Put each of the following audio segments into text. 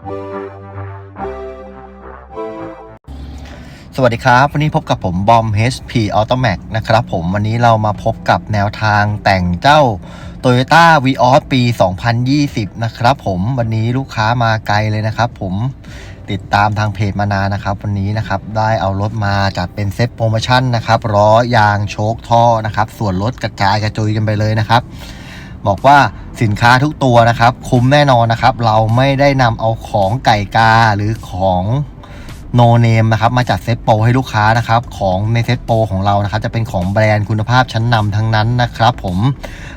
สวัสดีครับ วันนี้พบกับผมบอม HP Automac นะครับผมวันนี้เรามาพบกับแนวทางแต่งเจ้า Toyota v ีออปี 2020 นะครับผมวันนี้ลูกค้ามาไกลเลยนะครับผมติดตามทางเพจมานานนะครับ วันนี้นะครับได้เอารถมาจัดเป็นเซ็ตโปรโมชั่นนะครับล้อยางโชคท่อนะครับ ส่วนลดกระจายกระจุยกันไปเลยนะครับ บอกว่าสินค้าทุกตัวนะครับ คุ้มแน่นอนนะครับ เราไม่ได้นำเอาของไก่กาหรือของโนเนมนะครับมาจัดเซ็ตโปรให้ลูกค้านะครับ ของในเซ็ตโปรของเรานะครับ จะเป็นของแบรนด์คุณภาพชั้นนำทั้งนั้นนะครับ ผม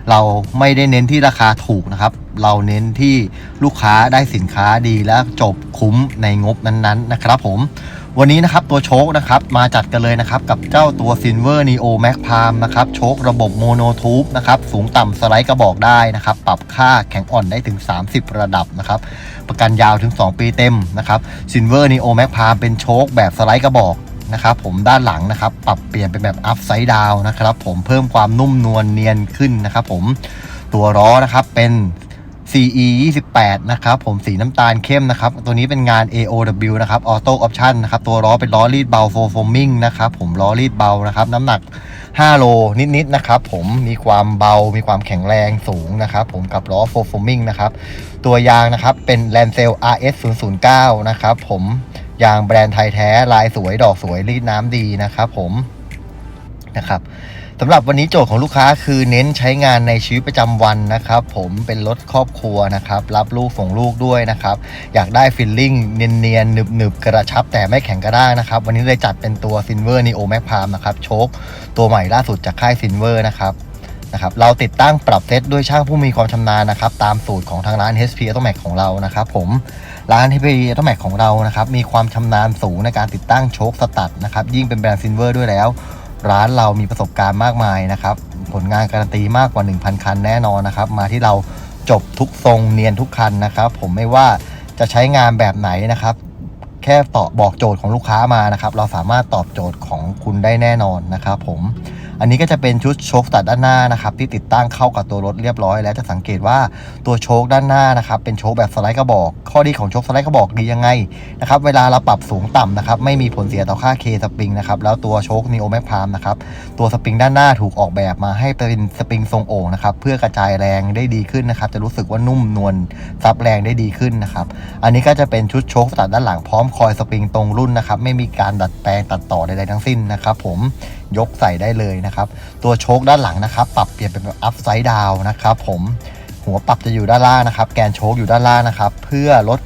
เราไม่ได้เน้นที่ราคาถูกนะครับ เราเน้นที่ลูกค้าได้สินค้าดีและจบคุ้มในงบนั้นๆนะครับ ผม วันนี้นะครับตัวโชคนะครับมาจัดกันเลยนะครับกับเจ้าตัว Silver Neo Max Palm นะครับโชคระบบโมโนทูบนะครับสูงต่ำสไลด์กระบอกได้นะครับปรับค่าแข็งอ่อนได้ถึง 30 ระดับนะครับประกันยาวถึง 2 ปีเต็มนะครับ Silver Neo Max Palm เป็นโชคแบบสไลด์กระบอกนะครับผมด้านหลังนะครับปรับเปลี่ยนเป็นแบบ up side down นะครับผมเพิ่มความนุ่มนวลเนียนขึ้นนะครับผมตัวล้อนะครับเป็น CE 28นะครับผมสีน้ำตาลเข้มนะครับ ตัวนี้เป็นงาน AOW นะครับ Auto Option นะครับ ตัวล้อเป็นล้อรีดเบา for foaming นะครับ ผมล้อรีดเบานะครับ น้ำหนัก 5 โลนิดๆนะครับ ผมมีความเบา มีความแข็งแรงสูงนะครับ ผมกับล้อ for foaming นะครับ ตัวยางนะครับเป็น Lancel RS 009นะครับ ผมยางแบรนด์ไทยแท้ ลายสวยดอกสวยรีดน้ำดีนะครับ ผมนะครับ สำหรับวันนี้โจทย์ของลูกค้าคือเน้นใช้งานในชีวิตประจำวันนะครับ ผมเป็นรถครอบครัวนะครับ รับลูกส่งลูกด้วยนะครับ อยากได้ฟิลลิ่งเนียนๆหนึบๆ กระชับแต่ไม่แข็งกระด้างนะครับ วันนี้เลยจัดเป็นตัว Silver Neo Max Palm นะครับ โชคตัวใหม่ล่าสุดจากค่าย Silver นะครับนะครับเราติดตั้งปรับเซตด้วยช่างผู้มีความชำนาญนะครับ ตามสูตรของทางร้าน HP Automac ของเรานะครับ ผมร้าน HP Automac ของเรานะครับมีความชำนาญสูงในการติดตั้งโชคสตัดนะครับยิ่งเป็นแบรนด์ Silver ด้วยแล้ว ร้านเรามีประสบการณ์มากมายนะครับ ผลงานการันตีมากกว่า 1,000 คันแน่นอนนะครับ มาที่เราจบทุกทรงเนียนทุกคันนะครับ ผมไม่ว่าจะใช้งานแบบไหนนะครับ แค่ตอบบอกโจทย์ของลูกค้ามานะครับ เราสามารถตอบโจทย์ของคุณได้แน่นอนนะครับ ผม อันนี้ก็จะเป็นชุดโชคตัดด้านหน้านะครับที่ติดตั้งเข้ากับตัวรถเรียบร้อย แล้วจะสังเกตว่าตัวโชคด้านหน้านะครับเป็นโชคแบบสไลด์กระบอก ข้อดีของโชคสไลด์กระบอกดียังไงนะครับเวลาเราปรับสูงต่ำนะครับไม่มีผลเสียต่อค่าเคสปริงนะครับแล้วตัวโชคนีโอแมคพามนะครับตัวสปริงด้านหน้าถูกออกแบบมาให้เป็นสปริงทรงโอ่งนะครับเพื่อกระจายแรงได้ดีขึ้นนะครับจะรู้สึกว่านุ่มนวลซับแรงได้ดีขึ้นนะครับอันนี้ก็จะเป็นชุดโชคตัดด้านหลังพร้อมคอยสปริงตรงรุ่นนะครับไม่มีการดัดแปลงตัดต่อใดๆทั้งสิ้นนะครับผม ยกใส่ได้เลยนะครับ ตัวโชคด้านหลังนะครับ ปรับเปลี่ยนเป็นแบบอัพไซด์ดาวนะครับผมหัวปรับจะอยู่ด้านล่างนะครับ แกนโชคอยู่ด้านล่างนะครับ เพื่อลด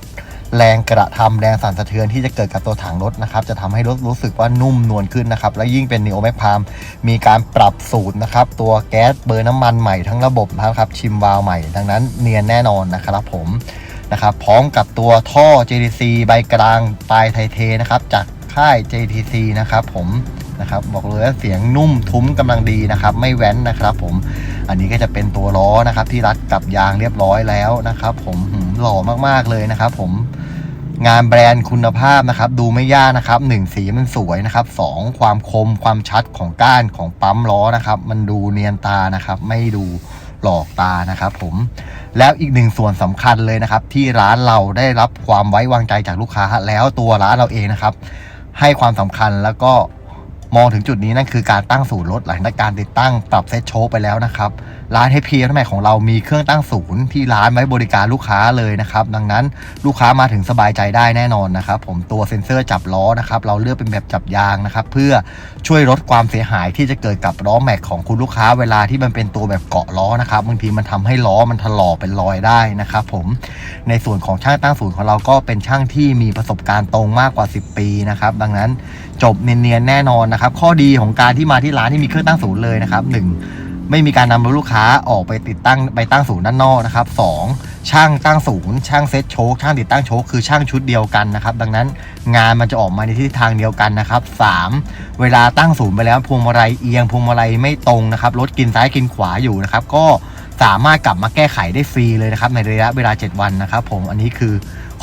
แรงกระทำแรงสั่นสะเทือนที่จะเกิดกับตัวถังรถนะครับ จะทำให้รถรู้สึกว่านุ่มนวลขึ้นนะครับ และยิ่งเป็น Neo Max Palm มีการปรับสูตรนะครับ ตัวแก๊สเบอร์น้ำมันใหม่ทั้งระบบนะครับ ชิมวาล์วใหม่ ดังนั้นเนียนแน่นอนนะครับผมนะครับ พร้อมกับตัวท่อ JDC ใบกลางปลายไทเทนะครับ จากค่าย JTC นะครับผม นะครับบอกเลยว่าเสียงนุ่มทุ้มกำลังดีนะครับ ไม่แว้นนะครับ ผมอันนี้ก็จะเป็นตัวล้อนะครับ ที่รัดกับยางเรียบร้อยแล้วนะครับ ผมหืมหล่อมากๆเลยนะครับ ผมงานแบรนด์คุณภาพนะครับ ดูไม่ยากนะครับหนึ่งสีมันสวยนะครับสองความคมความชัดของก้านของปั๊มล้อนะครับ มันดูเนียนตานะครับ ไม่ดูหลอกตานะครับ ผมแล้วอีกหนึ่งส่วนสำคัญเลยนะครับ ที่ร้านเราได้รับความไว้วางใจจากลูกค้า แล้วตัวร้านเราเองนะครับ ให้ความสำคัญแล้วก็ มองถึงจุดนี้นั่นคือการตั้งศูนย์รถหลังจากการติดตั้งปรับเซตโชคไปแล้วนะครับ ร้านเฮพีทำไมของเรามีเครื่องตั้งศูนย์ที่ร้านไว้บริการลูกค้าเลยนะครับ ดังนั้นลูกค้ามาถึงสบายใจได้แน่นอนนะครับ ผมตัวเซ็นเซอร์จับล้อนะครับ เราเลือกเป็นแบบจับยางนะครับ เพื่อช่วยลดความเสียหายที่จะเกิดกับล้อแม็กของคุณลูกค้าเวลาที่มันเป็นตัวแบบเกาะล้อนะครับบางทีมันทำให้ล้อมันถลอกเป็นรอยได้นะครับผมในส่วนของช่างตั้งศูนย์ของเราก็เป็นช่างที่มีประสบการณ์ตรงมากกว่า 10 ปีนะครับดังนั้น จบเนียนๆแน่นอนนะครับ ข้อดีของการที่มาที่ร้านที่มีเครื่องตั้งศูนย์เลยนะครับหนึ่งไม่มีการนำรถลูกค้าออกไปติดตั้งไปตั้งศูนย์ด้านนอกนะครับสองช่างตั้งศูนย์ช่างเซ็ตโชคช่างติดตั้งโชคคือช่างชุดเดียวกันนะครับ ดังนั้นงานมันจะออกมาในทิศทางเดียวกันนะครับสามเวลาตั้งศูนย์ไปแล้วพวงมาลัยเอียงพวงมาลัยไม่ตรงนะครับรถกินซ้ายกินขวาอยู่นะครับ ก็สามารถกลับมาแก้ไขได้ฟรีเลยนะครับในระยะเวลา 7 วันนะครับ ผมอันนี้คือ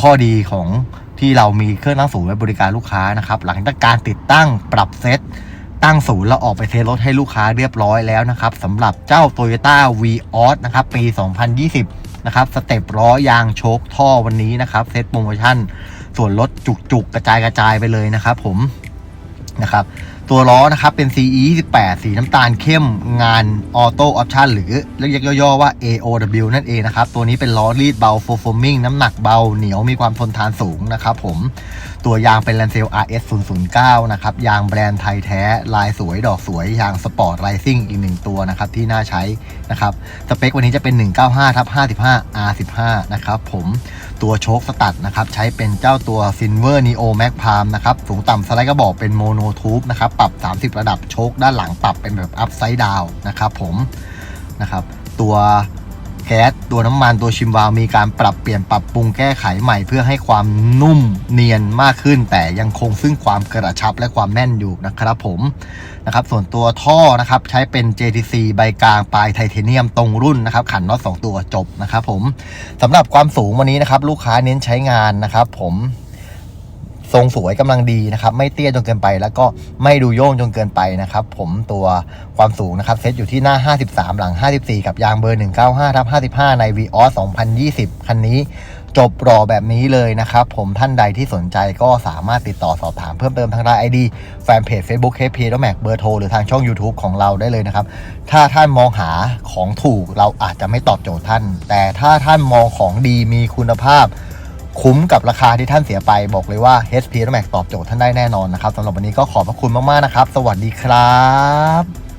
ข้อดีของ ที่เรามีเครื่องตั้งศูนย์ไว้บริการลูกค้านะครับ หลังจากการติดตั้งปรับเซตตั้งศูนย์เราออกไปเทสรถให้ลูกค้าเรียบร้อยแล้วนะครับสำหรับเจ้า Toyota v ีออสนะครับ ปี 2020 นะครับ สเต็ปล้อยางโชคท่อวันนี้นะครับ เซตโปรโมชั่น ส่วนลดจุกๆกระจายกระจายไปเลยนะครับผม นะครับตัวล้อนะครับเป็น CE 28สีน้ำตาลเข้มงานออโต้ออปชันหรือเรียกย่อๆว่า AOW นั่นเองนะครับ ตัวนี้เป็นล้อรีดเบา f o r m i n g น้ำหนักเบาเหนียวมีความทนทานสูงนะครับผม ตัวยางเป็น Lancel RS 009นะครับ ยางแบรนด์ไทยแท้ ลายสวยดอกสวย ยางสปอร์ตไ i ซิ่งอีกหนึ่งตัวนะครับ ที่น่าใช้นะครับ สเปควันนี้จะเป็น 195ทับ55 R15 นะครับผม ตัวโชคสตัดนะครับ ใช้เป็นเจ้าตัว Silver Neo Max Palm นะครับ สูงต่ำสไลด์กระบอกเป็นโมโนทูบนะครับ ปรับ 30 ระดับโชคด้านหลังปรับเป็นแบบอัพไซด์ดาวนะครับผมนะครับ ตัว ก๊ส ตัวน้ำมันตัวชิมวาลวมีการปรับเปลี่ยนปรับปรุงแก้ไขใหม่ เพื่อให้ความนุ่มเนียนมากขึ้น แต่ยังคงซึ่งความกระชับและความแน่นอยู่นะครับผมนะครับส่วนตัวท่อนะครับใช้เป็น JTC ใบกลางปลายไทเทเนียมตรงรุ่นนะครับขันน็อต2ตัวจบนะครับผมสำหรับความสูงวันนี้นะครับลูกค้าเน้นใช้งานนะครับผม ทรงสวยกำลังดีนะครับ ไม่เตี้ยจนเกินไป แล้วก็ไม่ดูโย่งจนเกินไปนะครับ ผมตัวความสูงนะครับเซตอยู่ที่หน้า 53 หลัง 54 กับยางเบอร์ 195ทับ55 ใน v ีออส2020 คันนี้จบรอแบบนี้เลยนะครับ ผมท่านใดที่สนใจก็สามารถติดต่อสอบถามเพิ่มเติมทางไลน์ไอดีแฟนเพจ Facebook KP แล้วแม็กเบอร์โทรหรือทางช่อง YouTube ของเราได้เลยนะครับ ถ้าท่านมองหาของถูกเราอาจจะไม่ตอบโจทย์ท่าน แต่ถ้าท่านมองของดีมีคุณภาพ คุ้มกับราคาที่ท่านเสียไปบอกเลยว่า HP Max ตอบโจทย์ท่านได้แน่นอนนะครับสำหรับวันนี้ก็ขอบพระคุณมากๆนะครับ สวัสดีครับ